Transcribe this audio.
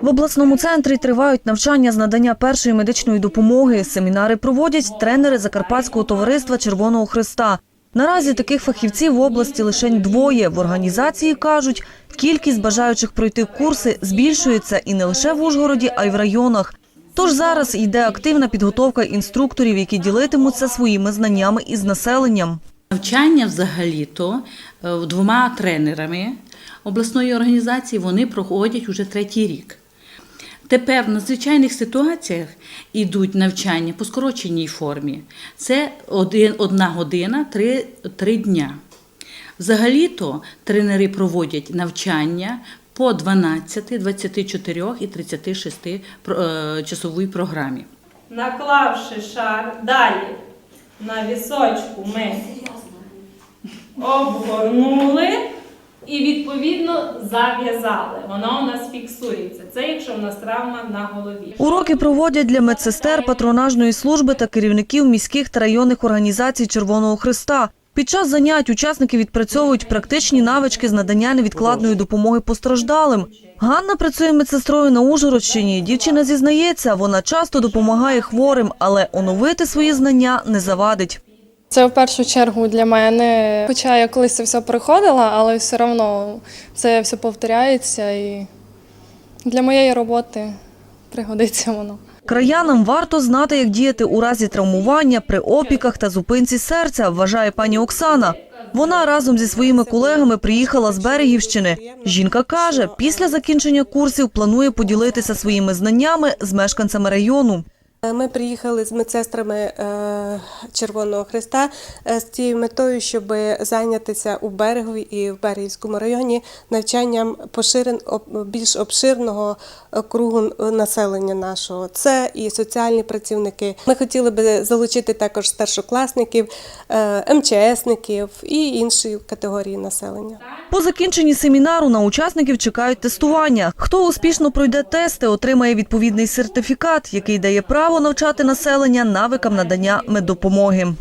В обласному центрі тривають навчання з надання першої медичної допомоги. Семінари проводять тренери Закарпатського товариства Червоного Христа. Наразі таких фахівців в області лише двоє. В організації кажуть, кількість бажаючих пройти курси збільшується і не лише в Ужгороді, а й в районах. Тож зараз йде активна підготовка інструкторів, які ділитимуться своїми знаннями із населенням. Навчання взагалі-то е, двома тренерами обласної організації вони проходять уже третій рік. Тепер в надзвичайних ситуаціях йдуть навчання по скороченій формі. Це один, одна година, три, три дня. Взагалі-то тренери проводять навчання по 12, 24 і 36 е, часовій програмі. Наклавши шар, далі на вісочку ми обгорнули і відповідно зав'язали. Воно у нас фіксується. Це якщо в нас травма на голові. Уроки проводять для медсестер, патронажної служби та керівників міських та районних організацій Червоного Христа. Під час занять учасники відпрацьовують практичні навички з надання невідкладної допомоги постраждалим. Ганна працює медсестрою на Ужгородщині. Дівчина зізнається, вона часто допомагає хворим, але оновити свої знання не завадить. Це в першу чергу для мене. Хоча я колись це все приходила, але все одно це все повторяється і для моєї роботи пригодиться воно. Краянам варто знати, як діяти у разі травмування при опіках та зупинці серця, вважає пані Оксана. Вона разом зі своїми колегами приїхала з Берегівщини. Жінка каже, після закінчення курсів планує поділитися своїми знаннями з мешканцями району. Ми приїхали з медсестрами е, Червоного Христа е, з тією метою, щоб зайнятися у Берегові і в Берегівському районі навчанням поширен більш обширного е, кругу населення нашого. Це і соціальні працівники. Ми хотіли би залучити також старшокласників, е, МЧСників і інші категорії населення. По закінченні семінару на учасників чекають тестування. Хто успішно пройде тести, отримає відповідний сертифікат, який дає право навчати населення навикам надання меддопомоги.